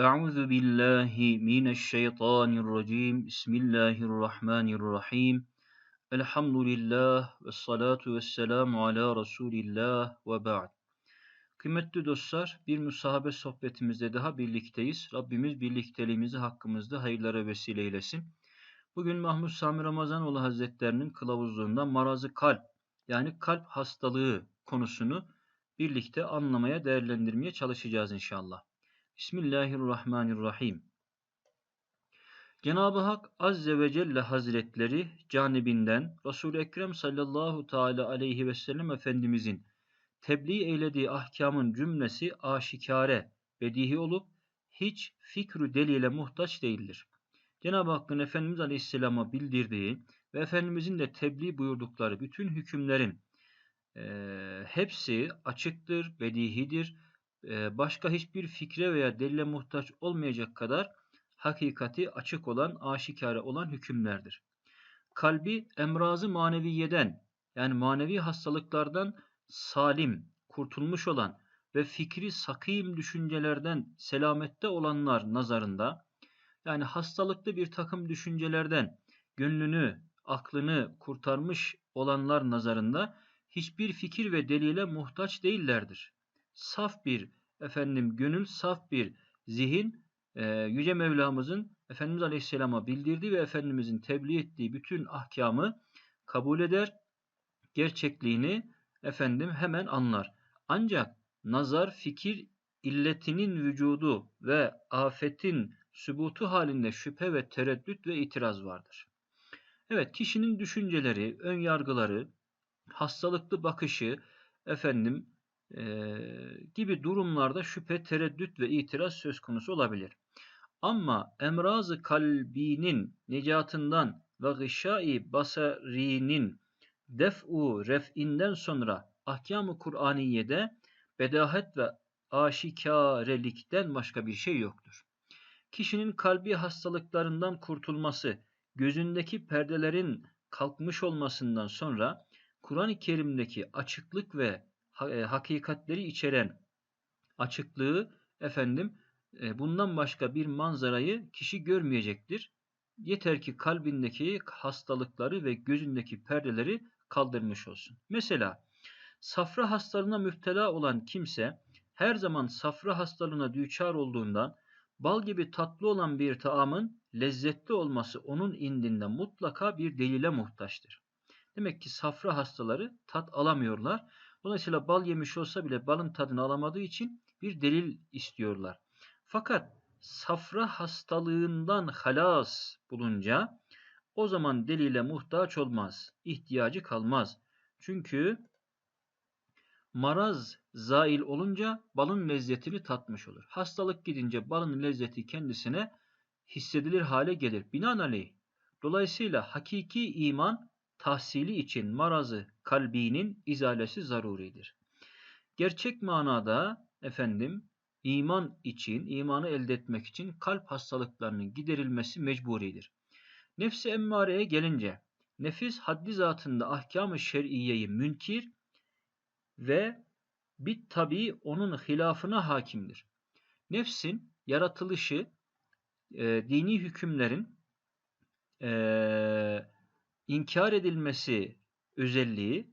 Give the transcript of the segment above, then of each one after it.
أعوذ بالله من الشيطان الرجيم بسم الله الرحمن الرحيم الحمد لله والصلاة والسلام على رسول الله ve ba'd. Kıymetli dostlar, bir musahabe sohbetimizde daha birlikteyiz. Rabbimiz birlikteliğimizi hakkımızda hayırlara vesile eylesin. Bugün Mahmud Sami Ramazanoğlu Hazretlerinin kılavuzluğunda marazı kalp yani kalp hastalığı konusunu birlikte anlamaya, değerlendirmeye çalışacağız inşallah. Bismillahirrahmanirrahim. Cenab-ı Hak Azze ve Celle Hazretleri canibinden Resul-i Ekrem sallallahu teala aleyhi ve sellem Efendimizin tebliğ eylediği ahkamın cümlesi aşikare, bedihi olup hiç fikru delile muhtaç değildir. Cenab-ı Hakk'ın Efendimiz Aleyhisselam'a bildirdiği ve Efendimizin de tebliğ buyurdukları bütün hükümlerin e, hepsi açıktır, bedihidir başka hiçbir fikre veya delile muhtaç olmayacak kadar hakikati açık olan, aşikare olan hükümlerdir. Kalbi emrazı maneviyeden yani manevi hastalıklardan salim, kurtulmuş olan ve fikri sakim düşüncelerden selamette olanlar nazarında yani hastalıklı bir takım düşüncelerden gönlünü, aklını kurtarmış olanlar nazarında hiçbir fikir ve delile muhtaç değillerdir. Saf bir efendim gönül, saf bir zihin e, Yüce Mevlamızın Efendimiz Aleyhisselam'a bildirdiği ve Efendimizin tebliğ ettiği bütün ahkamı kabul eder, gerçekliğini efendim hemen anlar. Ancak nazar, fikir illetinin vücudu ve afetin sübutu halinde şüphe ve tereddüt ve itiraz vardır. Evet, kişinin düşünceleri, ön yargıları, hastalıklı bakışı, efendim e, gibi durumlarda şüphe, tereddüt ve itiraz söz konusu olabilir. Ama emrazı kalbinin necatından ve gışai basarinin def'u ref'inden sonra ahkam-ı Kur'aniye'de bedahet ve aşikarelikten başka bir şey yoktur. Kişinin kalbi hastalıklarından kurtulması, gözündeki perdelerin kalkmış olmasından sonra Kur'an-ı Kerim'deki açıklık ve hakikatleri içeren açıklığı efendim e, bundan başka bir manzarayı kişi görmeyecektir. Yeter ki kalbindeki hastalıkları ve gözündeki perdeleri kaldırmış olsun. Mesela safra hastalığına müptela olan kimse her zaman safra hastalığına düçar olduğundan bal gibi tatlı olan bir taamın lezzetli olması onun indinde mutlaka bir delile muhtaçtır. Demek ki safra hastaları tat alamıyorlar. Dolayısıyla bal yemiş olsa bile balın tadını alamadığı için bir delil istiyorlar. Fakat safra hastalığından halas bulunca o zaman delile muhtaç olmaz, ihtiyacı kalmaz. Çünkü maraz zail olunca balın lezzetini tatmış olur. Hastalık gidince balın lezzeti kendisine hissedilir hale gelir. Binaenaleyh. Dolayısıyla hakiki iman tahsili için marazı kalbinin izalesi zaruridir. Gerçek manada efendim iman için, imanı elde etmek için kalp hastalıklarının giderilmesi mecburidir. Nefsi emmareye gelince, nefis haddi zatında ahkam-ı şer'iyeyi münkir ve bit tabi onun hilafına hakimdir. Nefsin yaratılışı e, dini hükümlerin e, inkar edilmesi özelliği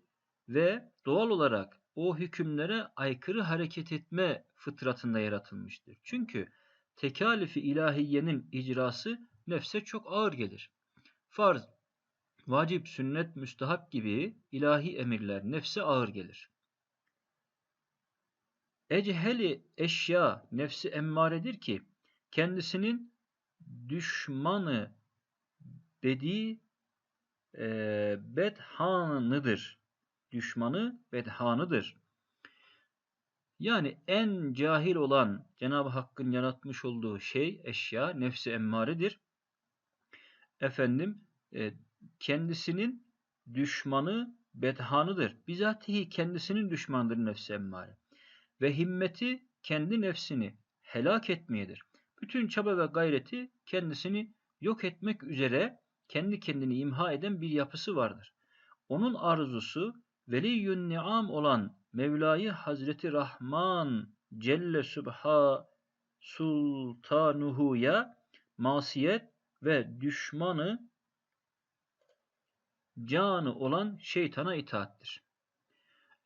ve doğal olarak o hükümlere aykırı hareket etme fıtratında yaratılmıştır. Çünkü tekalifi ilahiyenin icrası nefse çok ağır gelir. Farz, vacip, sünnet, müstahap gibi ilahi emirler nefse ağır gelir. Echeli eşya nefsi emmaredir ki kendisinin düşmanı bedi e, bedhanıdır. Düşmanı bedhanıdır. Yani en cahil olan Cenab-ı Hakk'ın yaratmış olduğu şey, eşya, nefsi emmaredir. Efendim, e, kendisinin düşmanı bedhanıdır. Bizatihi kendisinin düşmanıdır nefsi emmare. Ve himmeti kendi nefsini helak etmeyedir. Bütün çaba ve gayreti kendisini yok etmek üzere kendi kendini imha eden bir yapısı vardır. Onun arzusu veliyyün ni'am olan Mevla'yı Hazreti Rahman Celle Sübha sultanuhuya masiyet ve düşmanı canı olan şeytana itaattir.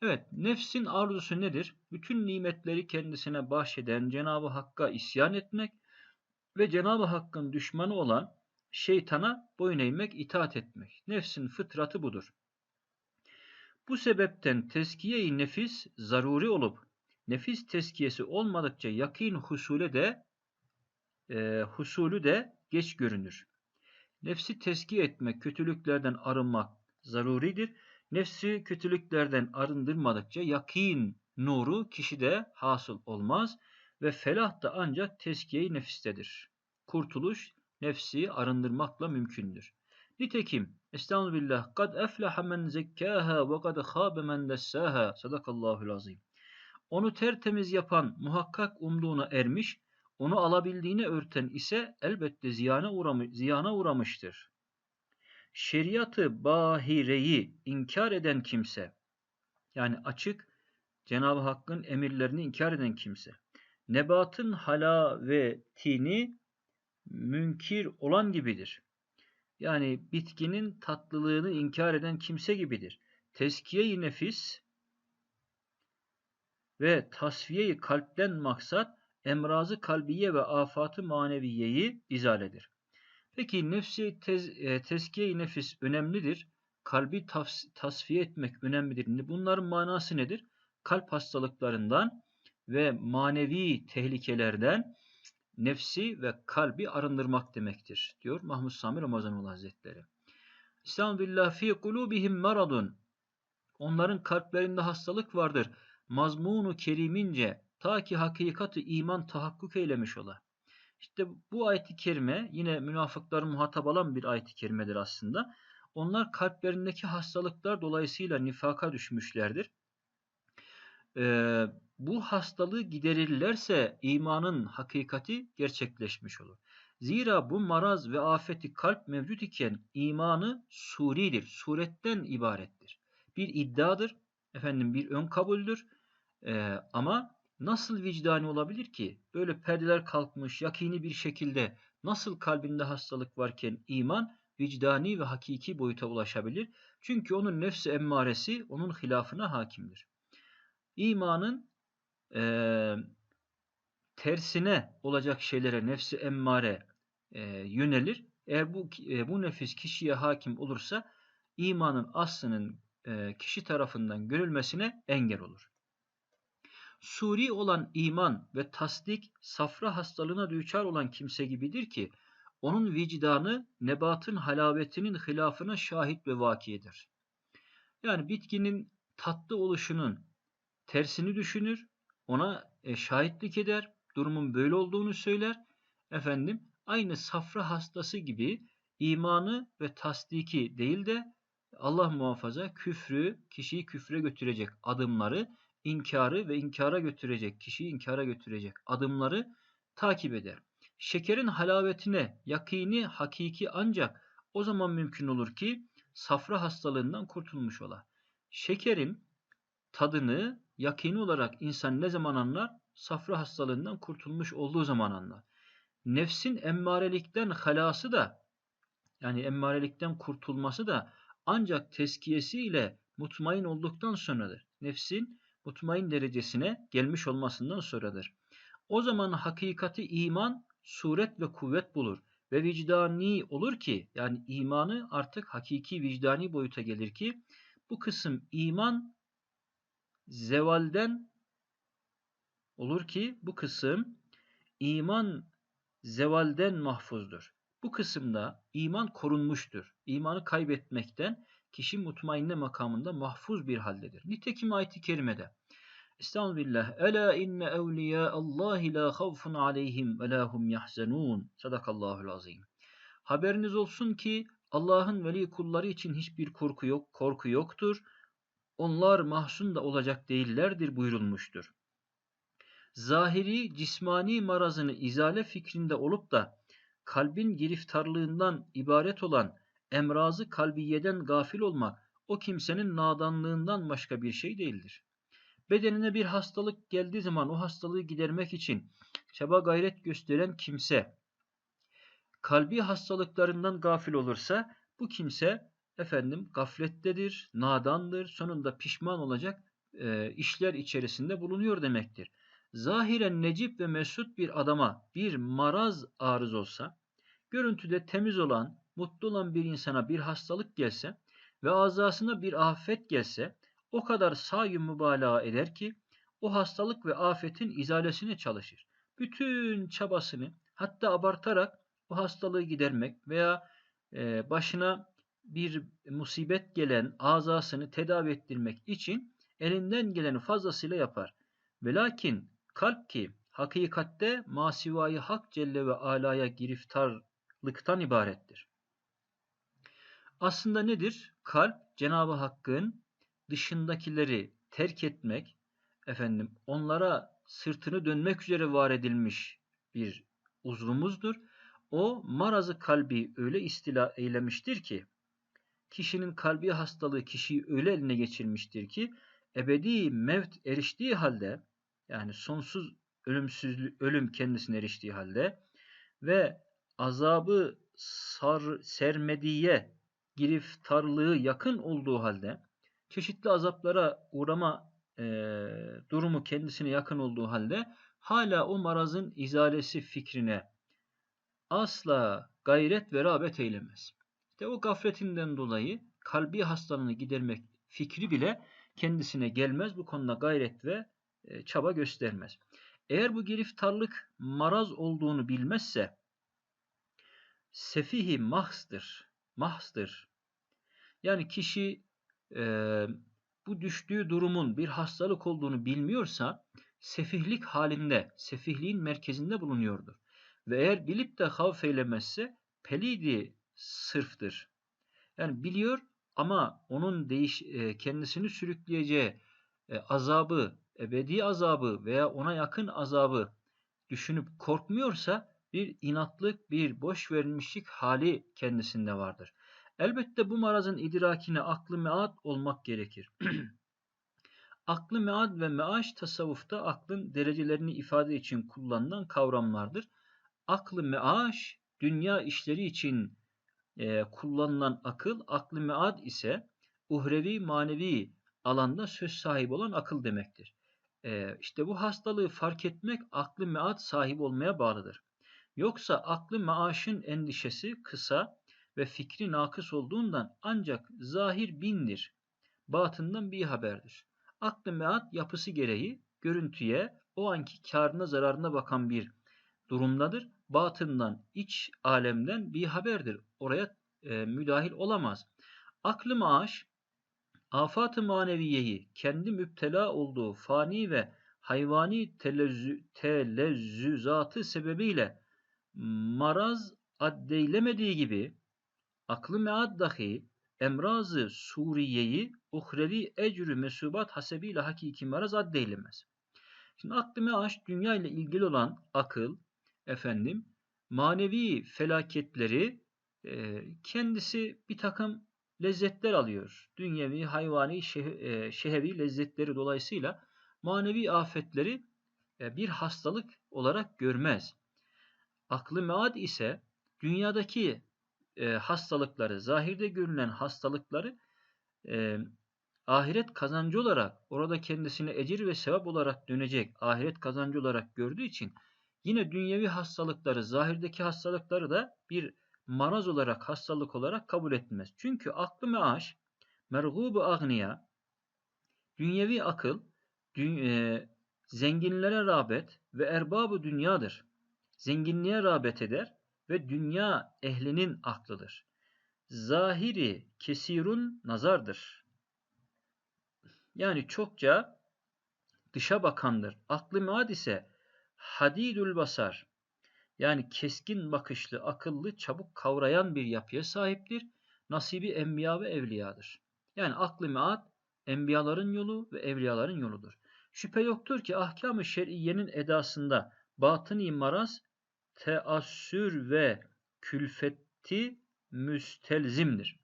Evet, nefsin arzusu nedir? Bütün nimetleri kendisine bahşeden Cenab-ı Hakk'a isyan etmek ve Cenab-ı Hakk'ın düşmanı olan şeytana boyun eğmek, itaat etmek. Nefsin fıtratı budur. Bu sebepten teskiye-i nefis zaruri olup nefis teskiyesi olmadıkça yakin husule de e, husulü de geç görünür. Nefsi teskiye etmek, kötülüklerden arınmak zaruridir. Nefsi kötülüklerden arındırmadıkça yakin nuru kişide hasıl olmaz ve felah da ancak teskiye-i nefistedir. Kurtuluş nefsi arındırmakla mümkündür. Nitekim Estağfirullah kad eflaha men zekkâhâ ve kad khâbe men dessâhâ sadakallahul azim. Onu tertemiz yapan muhakkak umduğuna ermiş, onu alabildiğine örten ise elbette ziyana, uğramış, ziyana uğramıştır. Şeriatı bahireyi inkar eden kimse, yani açık Cenab-ı Hakk'ın emirlerini inkar eden kimse, nebatın halavetini münkir olan gibidir. Yani bitkinin tatlılığını inkar eden kimse gibidir. Teskiye-i nefis ve tasfiye-i kalpten maksat emrazı kalbiye ve afatı maneviyeyi izaledir. Peki nefsi tez, e, teskiye-i nefis önemlidir. Kalbi tas, tasfiye etmek önemlidir. Bunların manası nedir? Kalp hastalıklarından ve manevi tehlikelerden nefsi ve kalbi arındırmak demektir diyor Mahmud Sami Ramazanoğlu Hazretleri. Estağfirullah fi kulubihim maradun. Onların kalplerinde hastalık vardır. Mazmunu kerimince ta ki hakikati iman tahakkuk eylemiş ola. İşte bu ayet-i kerime yine münafıkların muhatap alan bir ayet-i kerimedir aslında. Onlar kalplerindeki hastalıklar dolayısıyla nifaka düşmüşlerdir. Ee, bu hastalığı giderirlerse imanın hakikati gerçekleşmiş olur. Zira bu maraz ve afeti kalp mevcut iken imanı suridir, suretten ibarettir. Bir iddiadır, efendim bir ön kabuldür ee, ama nasıl vicdani olabilir ki? Böyle perdeler kalkmış, yakini bir şekilde nasıl kalbinde hastalık varken iman vicdani ve hakiki boyuta ulaşabilir? Çünkü onun nefsi emmaresi onun hilafına hakimdir. İmanın e, tersine olacak şeylere nefsi emmare e, yönelir. Eğer bu e, bu nefis kişiye hakim olursa imanın aslının e, kişi tarafından görülmesine engel olur. Suri olan iman ve tasdik safra hastalığına düçar olan kimse gibidir ki onun vicdanı nebatın halavetinin hilafına şahit ve vakiyedir. Yani bitkinin tatlı oluşunun tersini düşünür, ona e, şahitlik eder, durumun böyle olduğunu söyler. Efendim aynı safra hastası gibi imanı ve tasdiki değil de Allah muhafaza küfrü, kişiyi küfre götürecek adımları, inkarı ve inkara götürecek, kişiyi inkara götürecek adımları takip eder. Şekerin halavetine yakini hakiki ancak o zaman mümkün olur ki safra hastalığından kurtulmuş ola. Şekerin tadını yakini olarak insan ne zaman anlar? Safra hastalığından kurtulmuş olduğu zaman anlar. Nefsin emmarelikten halası da yani emmarelikten kurtulması da ancak teskiyesiyle mutmain olduktan sonradır. Nefsin mutmain derecesine gelmiş olmasından sonradır. O zaman hakikati iman suret ve kuvvet bulur ve vicdani olur ki yani imanı artık hakiki vicdani boyuta gelir ki bu kısım iman zevalden olur ki bu kısım iman zevalden mahfuzdur. Bu kısımda iman korunmuştur. İmanı kaybetmekten kişi mutmainne makamında mahfuz bir haldedir. Nitekim ayet-i kerimede Estağfirullah. Ela inne evliya Allahi la havfun aleyhim ve la hum yahzenun. Sadakallahul azim. Haberiniz olsun ki Allah'ın veli kulları için hiçbir korku yok, korku yoktur onlar mahzun da olacak değillerdir buyurulmuştur. Zahiri cismani marazını izale fikrinde olup da kalbin giriftarlığından ibaret olan emrazı kalbiyeden gafil olmak o kimsenin nadanlığından başka bir şey değildir. Bedenine bir hastalık geldiği zaman o hastalığı gidermek için çaba gayret gösteren kimse kalbi hastalıklarından gafil olursa bu kimse efendim gaflettedir, nadandır, sonunda pişman olacak e, işler içerisinde bulunuyor demektir. Zahiren necip ve mesut bir adama bir maraz arız olsa, görüntüde temiz olan, mutlu olan bir insana bir hastalık gelse ve azasına bir afet gelse, o kadar sahi mübalağa eder ki, o hastalık ve afetin izalesine çalışır. Bütün çabasını hatta abartarak bu hastalığı gidermek veya e, başına bir musibet gelen azasını tedavi ettirmek için elinden geleni fazlasıyla yapar. Ve lakin kalp ki hakikatte masivayı hak celle ve alaya giriftarlıktan ibarettir. Aslında nedir? Kalp Cenab-ı Hakk'ın dışındakileri terk etmek, efendim onlara sırtını dönmek üzere var edilmiş bir uzvumuzdur. O marazı kalbi öyle istila eylemiştir ki kişinin kalbi hastalığı kişiyi öyle eline geçirmiştir ki ebedi mevt eriştiği halde yani sonsuz ölümsüzlük ölüm kendisine eriştiği halde ve azabı sar, sermediye giriftarlığı yakın olduğu halde çeşitli azaplara uğrama e, durumu kendisine yakın olduğu halde hala o marazın izalesi fikrine asla gayret ve rağbet eylemez. İşte o gafletinden dolayı kalbi hastalığını gidermek fikri bile kendisine gelmez. Bu konuda gayret ve e, çaba göstermez. Eğer bu giriftarlık maraz olduğunu bilmezse sefihi mahstır. Mahstır. Yani kişi e, bu düştüğü durumun bir hastalık olduğunu bilmiyorsa sefihlik halinde, sefihliğin merkezinde bulunuyordur. Ve eğer bilip de havf eylemezse pelidi sırftır. Yani biliyor ama onun değiş e, kendisini sürükleyeceği e, azabı, ebedi azabı veya ona yakın azabı düşünüp korkmuyorsa bir inatlık, bir boş verilmişlik hali kendisinde vardır. Elbette bu marazın idrakine aklı mead olmak gerekir. aklı mead ve meaş tasavvufta aklın derecelerini ifade için kullanılan kavramlardır. Aklı meaş dünya işleri için e, kullanılan akıl, aklı mead ise uhrevi manevi alanda söz sahibi olan akıl demektir. E, işte bu hastalığı fark etmek aklı mead sahibi olmaya bağlıdır. Yoksa aklı maaşın endişesi kısa ve fikri nakıs olduğundan ancak zahir bindir. Batından bir haberdir. Aklı mead yapısı gereği görüntüye o anki karına zararına bakan bir durumdadır. Batından, iç alemden bir haberdir. Oraya e, müdahil olamaz. Aklı maaş, afat-ı maneviyeyi kendi müptela olduğu fani ve hayvani telezzü, telezzüzatı sebebiyle maraz addeylemediği gibi aklı mead dahi emrazı suriyeyi uhrevi ecrü mesubat hasebiyle hakiki maraz addeylemez. Şimdi aklı meaş dünya ile ilgili olan akıl, efendim manevi felaketleri e, kendisi bir takım lezzetler alıyor. Dünyevi, hayvani, şeh, e, şehevi lezzetleri dolayısıyla manevi afetleri e, bir hastalık olarak görmez. Aklı mead ise dünyadaki e, hastalıkları, zahirde görünen hastalıkları e, ahiret kazancı olarak orada kendisine ecir ve sevap olarak dönecek ahiret kazancı olarak gördüğü için Yine dünyevi hastalıkları, zahirdeki hastalıkları da bir maraz olarak, hastalık olarak kabul etmez. Çünkü aklı meaş, mergubu agniya, dünyevi akıl, dün, e, zenginlere rağbet ve erbabı dünyadır. Zenginliğe rağbet eder ve dünya ehlinin aklıdır. Zahiri kesirun nazardır. Yani çokça dışa bakandır. Aklı mead ise hadidül basar yani keskin bakışlı, akıllı, çabuk kavrayan bir yapıya sahiptir. Nasibi enbiya ve evliyadır. Yani aklı mead enbiyaların yolu ve evliyaların yoludur. Şüphe yoktur ki ahkam-ı şer'iyenin edasında batın maraz, teassür ve külfetti müstelzimdir.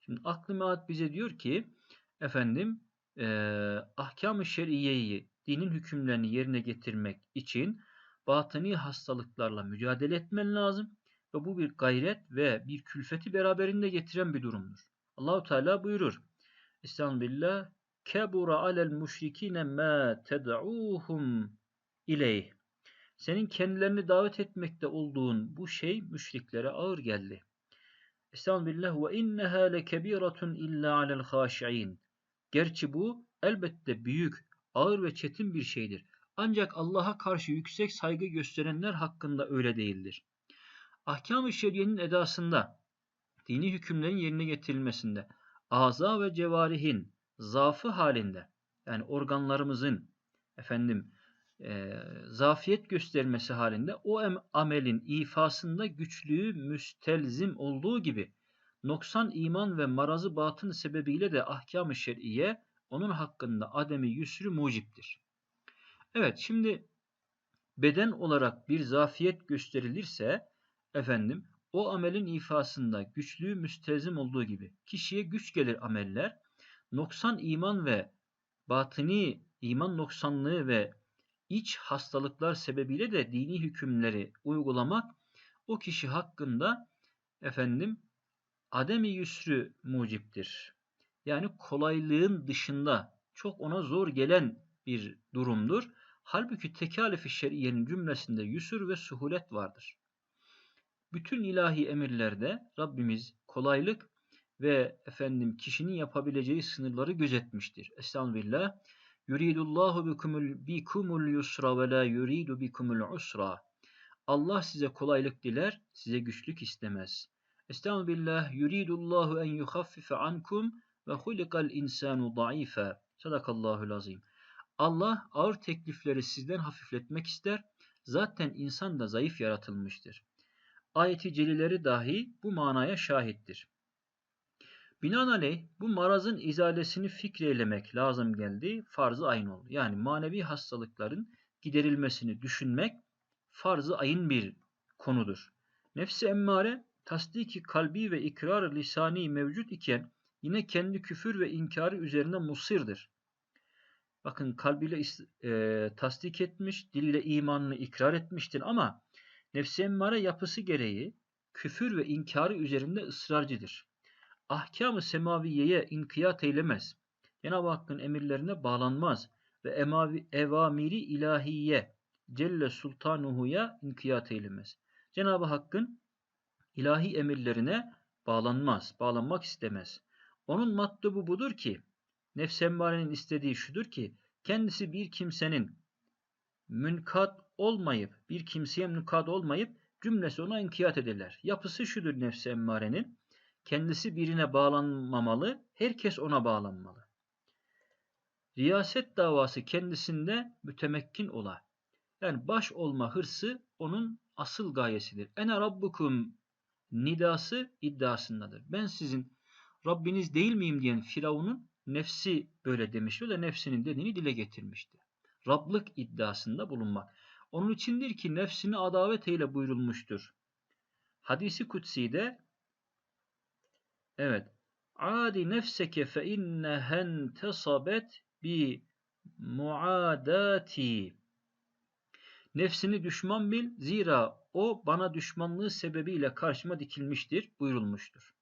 Şimdi aklı mead bize diyor ki efendim e, ahkam-ı şer'iyeyi, dinin hükümlerini yerine getirmek için batıni hastalıklarla mücadele etmen lazım ve bu bir gayret ve bir külfeti beraberinde getiren bir durumdur. Allahu Teala buyurur. Estağfirullah. Kebura alel müşrikine ma ted'uhum ileyh. Senin kendilerini davet etmekte olduğun bu şey müşriklere ağır geldi. Estağfirullah ve inneha lekebiratun illa alel haşiin. Gerçi bu elbette büyük, ağır ve çetin bir şeydir. Ancak Allah'a karşı yüksek saygı gösterenler hakkında öyle değildir. Ahkam-ı şeriyenin edasında, dini hükümlerin yerine getirilmesinde, aza ve cevarihin zaafı halinde, yani organlarımızın efendim e, zafiyet göstermesi halinde o em, amelin ifasında güçlüğü müstelzim olduğu gibi noksan iman ve marazı batın sebebiyle de ahkam-ı şer'iye onun hakkında ademi yüsrü muciptir. Evet şimdi beden olarak bir zafiyet gösterilirse efendim o amelin ifasında güçlüğü müstezim olduğu gibi kişiye güç gelir ameller noksan iman ve batini iman noksanlığı ve iç hastalıklar sebebiyle de dini hükümleri uygulamak o kişi hakkında efendim ademi yüsrü muciptir. Yani kolaylığın dışında çok ona zor gelen bir durumdur. Halbuki tekalifi şer'iyenin cümlesinde yüsür ve suhulet vardır. Bütün ilahi emirlerde Rabbimiz kolaylık ve efendim kişinin yapabileceği sınırları gözetmiştir. Estağfirullah. Yuridullahu bikumul bikumul yusra ve la yuridu bikumul usra. Allah size kolaylık diler, size güçlük istemez. Estağfirullah. Yuridullahu en yuhaffife ankum ve hulikal insanu daifa. Sadakallahul azim. Allah ağır teklifleri sizden hafifletmek ister. Zaten insan da zayıf yaratılmıştır. Ayeti celileri dahi bu manaya şahittir. Binaenaleyh bu marazın izalesini fikreylemek lazım geldi, farz-ı ayın oldu. Yani manevi hastalıkların giderilmesini düşünmek farz-ı ayın bir konudur. Nefsi emmare tasdiki kalbi ve ikrar lisani mevcut iken yine kendi küfür ve inkarı üzerine musirdir. Bakın kalbiyle e, tasdik etmiş, diliyle imanını ikrar etmiştir ama nefsi emmare yapısı gereği küfür ve inkarı üzerinde ısrarcıdır. Ahkam-ı semaviyeye inkiyat eylemez. Cenab-ı Hakk'ın emirlerine bağlanmaz ve emavi, evamiri ilahiye Celle Sultanuhu'ya inkiyat eylemez. Cenab-ı Hakk'ın ilahi emirlerine bağlanmaz, bağlanmak istemez. Onun matlubu budur ki, nefs emmarenin istediği şudur ki, kendisi bir kimsenin münkat olmayıp, bir kimseye münkat olmayıp cümlesi ona inkiyat ederler. Yapısı şudur nefs emmarenin, kendisi birine bağlanmamalı, herkes ona bağlanmalı. Riyaset davası kendisinde mütemekkin ola. Yani baş olma hırsı onun asıl gayesidir. Ene rabbukum nidası iddiasındadır. Ben sizin Rabbiniz değil miyim diyen Firavun'un nefsi böyle demişti. O da nefsinin dediğini dile getirmişti. Rablık iddiasında bulunmak. Onun içindir ki nefsini adavet eyle buyurulmuştur. Hadisi kutsi'de evet adi nefseke fe innehen tesabet bi muadati Nefsini düşman bil zira o bana düşmanlığı sebebiyle karşıma dikilmiştir buyurulmuştur.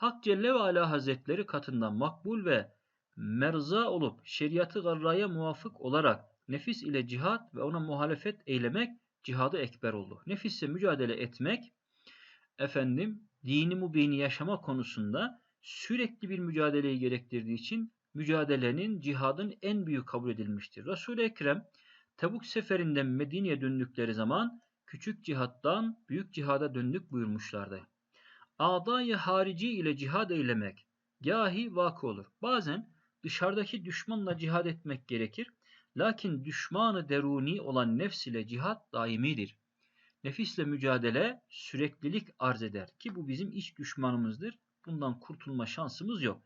Hak Celle ve Ala Hazretleri katında makbul ve merza olup şeriatı garraya muvafık olarak nefis ile cihat ve ona muhalefet eylemek cihadı ekber oldu. Nefisle mücadele etmek efendim dini mubini yaşama konusunda sürekli bir mücadeleyi gerektirdiği için mücadelenin cihadın en büyük kabul edilmiştir. Resul-i Ekrem Tebuk seferinden Medine'ye döndükleri zaman küçük cihattan büyük cihada döndük buyurmuşlardı. Adayı harici ile cihad eylemek gahi vakı olur. Bazen dışarıdaki düşmanla cihad etmek gerekir. Lakin düşmanı deruni olan nefs ile cihat daimidir. Nefisle mücadele süreklilik arz eder ki bu bizim iç düşmanımızdır. Bundan kurtulma şansımız yok.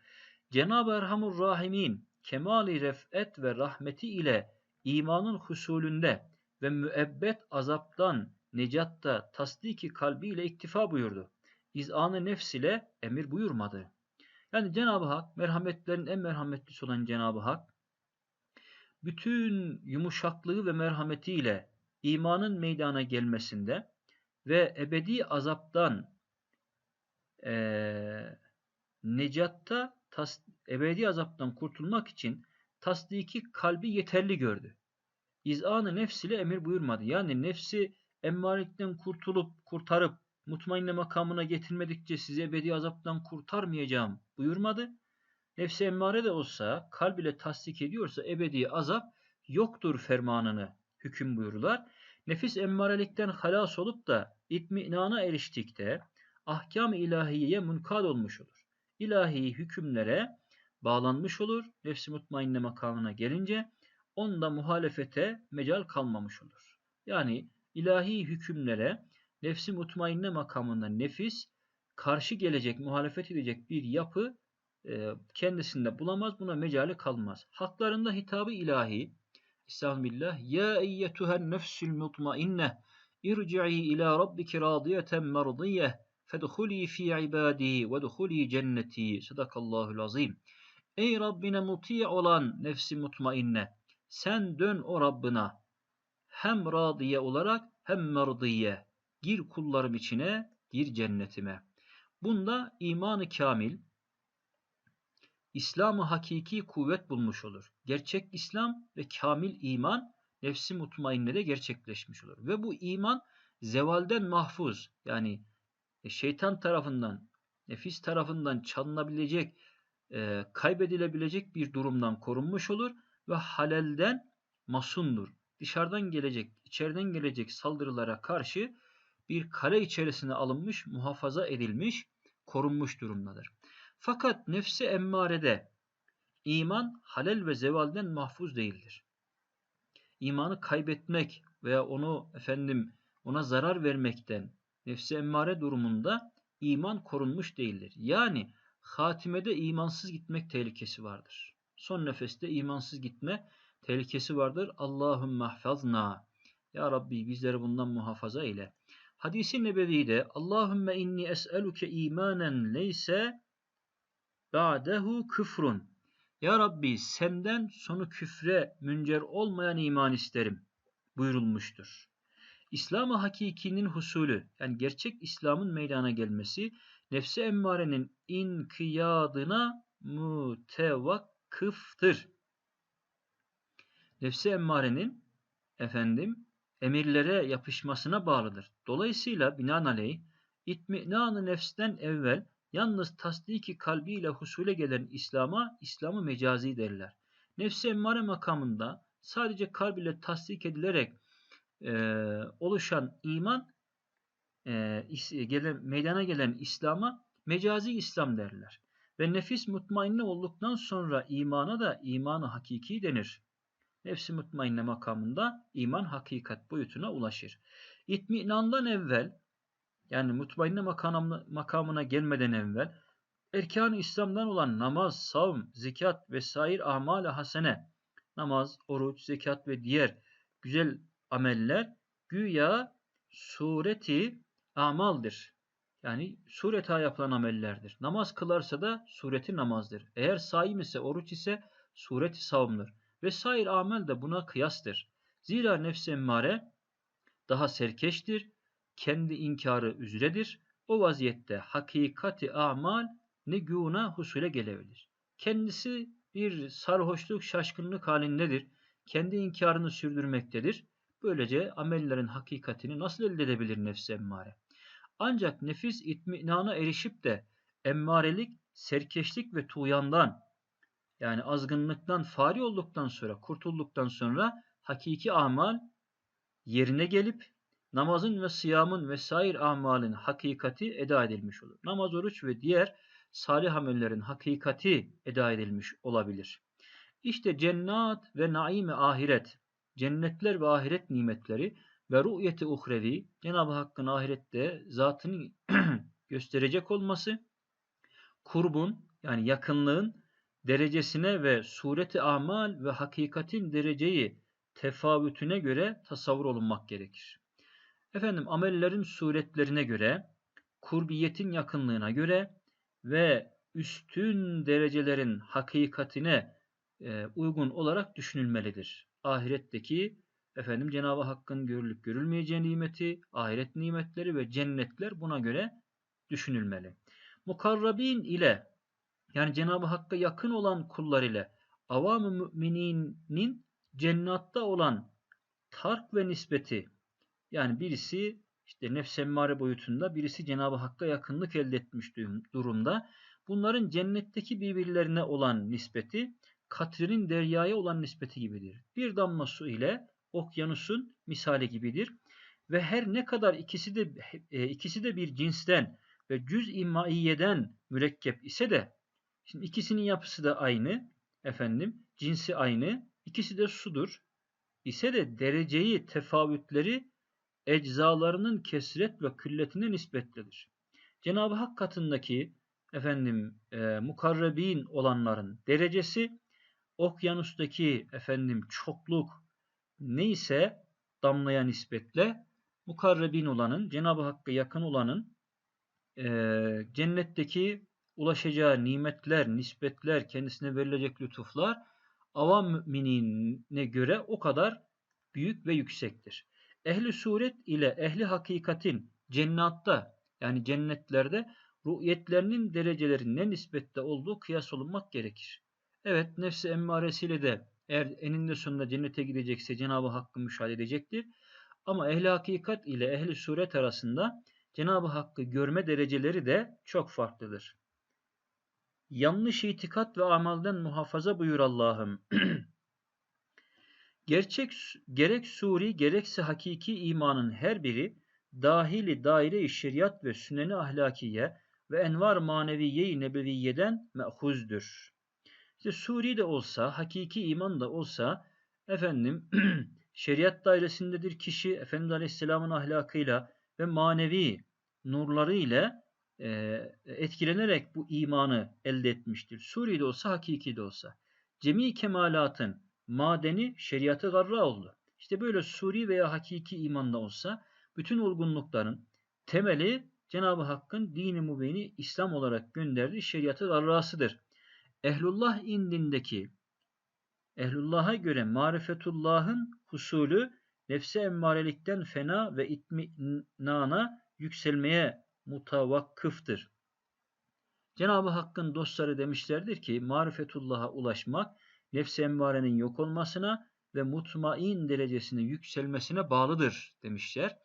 Cenab-ı Erhamur Rahimin kemali refet ve rahmeti ile imanın husulünde ve müebbet azaptan necatta tasdiki kalbiyle iktifa buyurdu. İzanı nefs ile emir buyurmadı. Yani Cenab-ı Hak, merhametlerin en merhametlisi olan Cenab-ı Hak, bütün yumuşaklığı ve merhametiyle imanın meydana gelmesinde ve ebedi azaptan e, necatta, tas, ebedi azaptan kurtulmak için tasdiki kalbi yeterli gördü. İzanı nefs ile emir buyurmadı. Yani nefsi emmarelikten kurtulup kurtarıp mutmainne makamına getirmedikçe sizi ebedi azaptan kurtarmayacağım buyurmadı. Nefsi emmare de olsa kalb ile tasdik ediyorsa ebedi azap yoktur fermanını hüküm buyururlar. Nefis emmarelikten halas olup da itminana eriştikte ahkam-ı ilahiyeye munkad olmuş olur. İlahi hükümlere bağlanmış olur. Nefsi mutmainne makamına gelince onda muhalefete mecal kalmamış olur. Yani ilahi hükümlere nefsi mutmainne makamında nefis karşı gelecek, muhalefet edecek bir yapı e, kendisinde bulamaz. Buna mecali kalmaz. Haklarında hitabı ilahi Estağfirullah. Ya eyyetuhen nefsül mutmainne irci'i ila rabbiki radiyeten merdiyeh fedhuli fi ibadi ve dhuli cenneti. Sadakallahul azim. Ey Rabbine muti olan nefsi mutmainne sen dön o Rabbına hem radiye olarak hem merdiye gir kullarım içine gir cennetime. Bunda imanı kamil, İslam'ı hakiki kuvvet bulmuş olur. Gerçek İslam ve kamil iman nefsi mutmainnede gerçekleşmiş olur. Ve bu iman zevalden mahfuz yani e, şeytan tarafından, nefis tarafından çalınabilecek, e, kaybedilebilecek bir durumdan korunmuş olur ve halelden masundur. Dışarıdan gelecek, içeriden gelecek saldırılara karşı bir kale içerisine alınmış, muhafaza edilmiş, korunmuş durumdadır. Fakat nefsi emmarede iman halel ve zevalden mahfuz değildir. İmanı kaybetmek veya onu efendim ona zarar vermekten nefsi emmare durumunda iman korunmuş değildir. Yani hatimede imansız gitmek tehlikesi vardır. Son nefeste imansız gitme tehlikesi vardır. Allahümme hafazna. Ya Rabbi bizleri bundan muhafaza eyle. Hadis-i Nebevi'de Allahümme inni es'eluke imanen leyse ba'dehu küfrun. Ya Rabbi senden sonu küfre müncer olmayan iman isterim buyurulmuştur. İslam-ı hakikinin husulü yani gerçek İslam'ın meydana gelmesi nefsi emmarenin inkiyadına mutevakkıftır. Nefsi emmarenin efendim emirlere yapışmasına bağlıdır. Dolayısıyla binaenaleyh itminanı nefsten evvel yalnız tasdiki kalbiyle husule gelen İslam'a İslam'ı mecazi derler. Nefsi emmare makamında sadece kalb ile tasdik edilerek e, oluşan iman e, gelen, meydana gelen İslam'a mecazi İslam derler. Ve nefis mutmainne olduktan sonra imana da imanı hakiki denir. Nefsi mutmainne makamında iman hakikat boyutuna ulaşır. İtminandan evvel yani mutmainne makamına, gelmeden evvel erkan-ı İslam'dan olan namaz, savm, zekat vesaire amal-i hasene, namaz, oruç, zekat ve diğer güzel ameller güya sureti amaldır. Yani sureta yapılan amellerdir. Namaz kılarsa da sureti namazdır. Eğer saim ise, oruç ise sureti savmdır. Vesaire amel de buna kıyastır. Zira nefs emmare daha serkeştir, kendi inkarı üzredir. O vaziyette hakikati amal ne güna husule gelebilir. Kendisi bir sarhoşluk, şaşkınlık halindedir. Kendi inkarını sürdürmektedir. Böylece amellerin hakikatini nasıl elde edebilir nefs emmare? Ancak nefis itminana erişip de emmarelik, serkeşlik ve tuğyandan yani azgınlıktan fari olduktan sonra, kurtulduktan sonra hakiki amal yerine gelip namazın ve siyamın vesaire amalin hakikati eda edilmiş olur. Namaz, oruç ve diğer salih amellerin hakikati eda edilmiş olabilir. İşte cennet ve naim ahiret, cennetler ve ahiret nimetleri ve ru'yeti uhrevi, Cenab-ı Hakk'ın ahirette zatını gösterecek olması, kurbun yani yakınlığın derecesine ve sureti amal ve hakikatin dereceyi tefavütüne göre tasavvur olunmak gerekir. Efendim amellerin suretlerine göre, kurbiyetin yakınlığına göre ve üstün derecelerin hakikatine e, uygun olarak düşünülmelidir. Ahiretteki efendim Cenab-ı Hakk'ın görülüp görülmeyeceği nimeti, ahiret nimetleri ve cennetler buna göre düşünülmeli. Mukarrabin ile yani Cenab-ı Hakk'a yakın olan kullar ile avam-ı mümininin cennatta olan tark ve nispeti yani birisi işte nefs emmare boyutunda birisi Cenab-ı Hakk'a yakınlık elde etmiş durumda. Bunların cennetteki birbirlerine olan nispeti katrinin deryaya olan nispeti gibidir. Bir damla su ile okyanusun misali gibidir. Ve her ne kadar ikisi de e, ikisi de bir cinsten ve cüz-i maiyeden mürekkep ise de şimdi ikisinin yapısı da aynı efendim cinsi aynı ikisi de sudur ise de dereceyi tefavütleri eczalarının kesret ve külletine nispetlidir. Cenab-ı Hak katındaki efendim e, mukarrebin olanların derecesi okyanustaki efendim çokluk neyse damlaya nispetle mukarrebin olanın Cenab-ı Hakk'a yakın olanın e, cennetteki ulaşacağı nimetler, nispetler, kendisine verilecek lütuflar avam müminine göre o kadar büyük ve yüksektir. Ehli suret ile ehli hakikatin cennatta yani cennetlerde ruhiyetlerinin dereceleri ne nispette olduğu kıyas olunmak gerekir. Evet nefsi emmaresiyle de eğer eninde sonunda cennete gidecekse Cenab-ı Hakk'ı müşahede edecektir. Ama ehli hakikat ile ehli suret arasında Cenab-ı Hakk'ı görme dereceleri de çok farklıdır. Yanlış itikat ve amalden muhafaza buyur Allah'ım. Gerçek gerek suri gerekse hakiki imanın her biri dahili daire-i şeriat ve süneni ahlakiye ve envar maneviye-i nebeviyeden me'huzdür. İşte suri de olsa, hakiki iman da olsa efendim şeriat dairesindedir kişi Efendimiz Aleyhisselam'ın ahlakıyla ve manevi nurları ile etkilenerek bu imanı elde etmiştir. Suri de olsa, hakiki de olsa. Cemi kemalatın madeni şeriatı garra oldu. İşte böyle suri veya hakiki imanda olsa bütün olgunlukların temeli Cenab-ı Hakk'ın dini mübini İslam olarak gönderdiği şeriatı garrasıdır. Ehlullah indindeki Ehlullah'a göre marifetullahın husulü nefse emmarelikten fena ve itminana yükselmeye mutavakkıftır. Cenab-ı Hakk'ın dostları demişlerdir ki marifetullah'a ulaşmak nefs-i emmarenin yok olmasına ve mutmain derecesine yükselmesine bağlıdır demişler.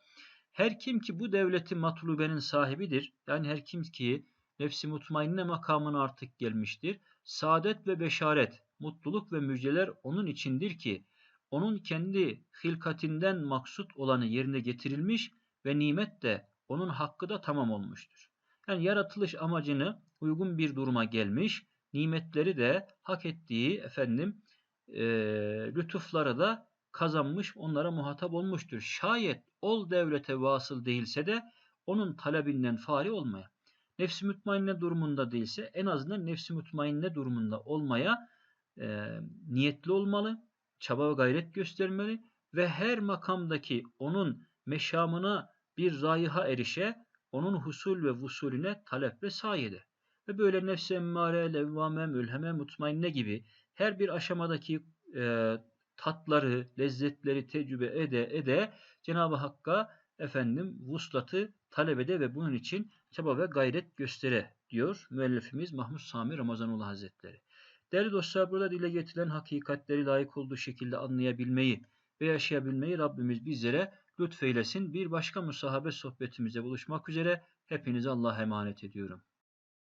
Her kim ki bu devleti matlubenin sahibidir, yani her kim ki nefsi mutmainne makamına artık gelmiştir, saadet ve beşaret, mutluluk ve müjdeler onun içindir ki, onun kendi hilkatinden maksut olanı yerine getirilmiş ve nimet de onun hakkı da tamam olmuştur. Yani yaratılış amacını uygun bir duruma gelmiş, nimetleri de hak ettiği efendim e, lütufları da kazanmış, onlara muhatap olmuştur. Şayet ol devlete vasıl değilse de onun talebinden fari olmaya. Nefsi mutmainne durumunda değilse en azından nefsi mutmainne durumunda olmaya e, niyetli olmalı, çaba ve gayret göstermeli ve her makamdaki onun meşamına bir rayiha erişe, onun husul ve vusulüne talep ve sayede ve böyle nefs-i emmare, levvame, mülheme, mutmainne gibi her bir aşamadaki e, tatları, lezzetleri tecrübe ede ede Cenab-ı Hakk'a efendim vuslatı talep ede ve bunun için çaba ve gayret göstere diyor müellifimiz Mahmud Sami Ramazanullah Hazretleri. Değerli dostlar burada dile getirilen hakikatleri layık olduğu şekilde anlayabilmeyi ve yaşayabilmeyi Rabbimiz bizlere lütfeylesin. Bir başka musahabe sohbetimize buluşmak üzere hepinize Allah'a emanet ediyorum.